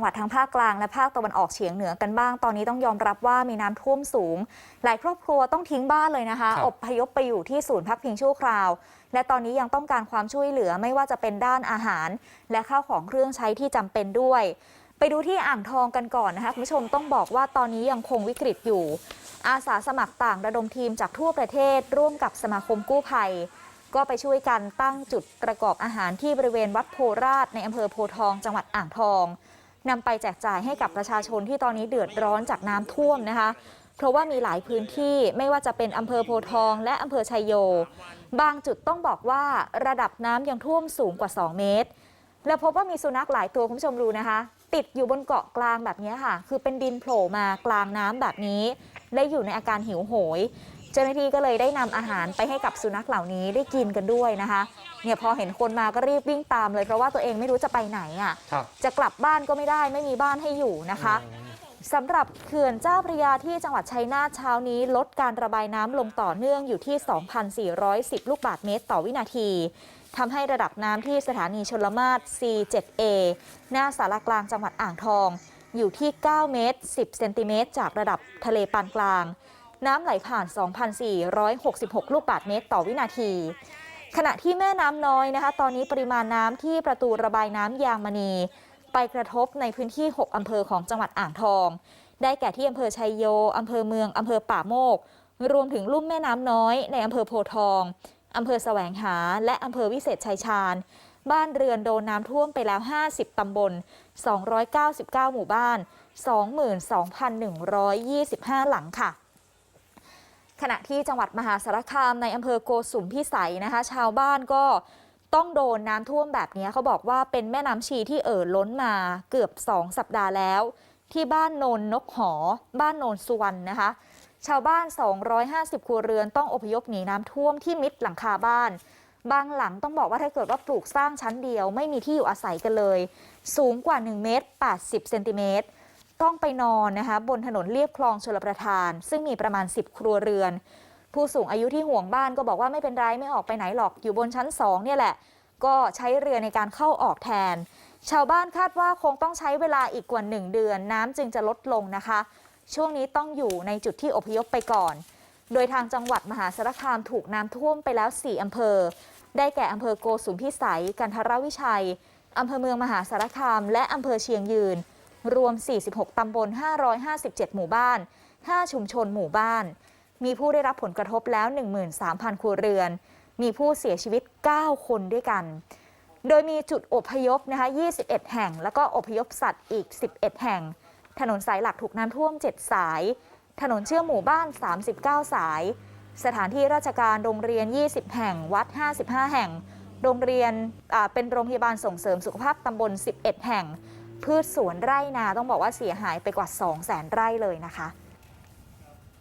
จังหวัดทางภาคกลางและภาคตะวันออกเฉียงเหนือกันบ้าง ตอนนี้ต้องยอมรับว่ามีน้ำท่วมสูง หลายครอบครัวต้องทิ้งบ้านเลยนะคะครับอบพยพไปอยู่ที่ศูนย์พักพิงชั่วคราว และตอนนี้ยังต้องการความช่วยเหลือไม่ว่าจะเป็นด้านอาหาร และข้าวของเครื่องใช้ที่จำเป็นด้วย ไปดูที่อ่างทองกันก่อนนะคะคุณผู้ชมต้องบอกว่าตอนนี้ยังคงวิกฤตอยู่ อาสาสมัครต่างระดมทีมจากทั่วประเทศ ร่วมกับสมาคมกู้ภัยก็ไปช่วยกันตั้งจุดประกอบอาหารที่บริเวณวัดโพราชในอำเภอโพธิ์ทอง จังหวัดอ่างทอง นำไปแจกจ่ายให้กับประชาชนที่ตอนนี้เดือดร้อนจากน้ำท่วมนะคะ เพราะว่ามีหลายพื้นที่ไม่ว่าจะเป็นอำเภอโพทองและอำเภอชัยโย บางจุดต้องบอกว่าระดับน้ำยังท่วมสูงกว่า 2 เมตร และพบว่ามีสุนัขหลายตัวคุณผู้ชมดูนะคะ ติดอยู่บนเกาะกลางแบบนี้ค่ะ คือเป็นดินโผล่มากลางน้ำแบบนี้และอยู่ในอาการหิวโหย เจ้าหน้าที่ก็เลยได้นำอาหารไปให้กับสุนัขเหล่านี้ได้กินกันด้วยนะคะเนี่ยพอเห็นคนมาก็รีบวิ่งตามเลยเพราะว่าตัวเองไม่รู้จะไปไหนอะครับจะกลับบ้านก็ไม่ได้ไม่มีบ้านให้อยู่นะคะสำหรับเขื่อนเจ้าพระยาที่จังหวัดชัยนาทเช้านี้ลดการระบายน้ำลงต่อเนื่องอยู่ที่ 2,410 ลูกบาศก์เมตรต่อวินาทีทำให้ระดับน้ำที่สถานีชลมาศ C7A หน้าสารกลางจังหวัดอ่างทอง อยู่ที่ 9 เมตร 10 เซนติเมตรจากระดับทะเลปานกลาง น้ำไหลผ่าน 2,466 ลูกบาศก์เมตรต่อวินาที ขณะที่แม่น้ำน้อยนะคะ ตอนนี้ปริมาณน้ำที่ประตูระบายน้ำยางมณี ไปกระทบในพื้นที่ 6 อำเภอของจังหวัดอ่างทอง ได้แก่ที่อำเภอชัยโยอำเภอเมืองอำเภอป่าโมก รวมถึงลุ่มแม่น้ำน้อย ในอำเภอโพทองอำเภอแสวงหา และอำเภอวิเศษชัยชาญ บ้านเรือนโดนน้ำท่วมไปแล้ว 50 ตำบล 299 หมู่บ้าน 22,125 หลังค่ะ ขณะที่จังหวัดมหาสารคามในอำเภอโกสุมพิสัยนะคะ ชาวบ้านก็ต้องโดนน้ำท่วมแบบนี้เขาบอกว่าเป็นแม่น้ำชีที่เอ่อล้นมาเกือบ 2 สัปดาห์แล้ว ที่บ้านโนนนกหอ บ้านโนนสุวรรณนะคะ ชาวบ้าน 250 ครัวเรือนต้องอพยพหนีน้ำท่วมที่มิดหลังคาบ้าน บางหลังต้องบอกว่าถ้าเกิดว่าปลูกสร้างชั้นเดียว ไม่มีที่อยู่อาศัยกันเลย สูงกว่า 1 เมตร 80 เซนติเมตร ต้องไปนอนนะคะบนถนนเลียบคลองชลประทาน ซึ่งมีประมาณ 10 ครัวเรือน ผู้สูงอายุที่ห่วงบ้านก็บอกว่าไม่เป็นไรไม่ออกไปไหนหรอกอยู่บนชั้น2เนี่ยแหละ ก็ใช้เรือในการเข้าออกแทน ชาวบ้านคาดว่าคงต้องใช้เวลาอีกกว่า 1 เดือน น้ำจึงจะลดลงนะคะ ช่วงนี้ต้องอยู่ในจุดที่อพยพไปก่อน โดยทางจังหวัดมหาสารคามถูกน้ำท่วมไปแล้ว 4อำเภอ ได้แก่อำเภอโกสุมพิสัย กันทรวิชัยอำเภอเมืองมหาสารคาม และอำเภอเชียงยืน รวม 46 ตำบล 557 หมู่บ้าน 5 ชุมชนหมู่บ้าน มีผู้ได้รับผลกระทบแล้ว 13,000 ครัวเรือน มีผู้เสียชีวิต 9 คนด้วยกัน โดยมีจุดอพยพนะคะ 21 แห่ง แล้วก็อพยพสัตว์อีก 11 แห่ง ถนนสายหลักถูกน้ำท่วม 7 สาย ถนนเชื่อมหมู่บ้าน 39 สาย สถานที่ราชการโรงเรียน 20 แห่ง วัด 55 แห่ง โรงเรียนเป็นโรงพยาบาลส่งเสริมสุขภาพตำบล 11 แห่ง พืชสวนไร่นาต้องบอกว่าเสียหายไปกว่า 2 0 0 0 0 0 ไร่เลยนะคะ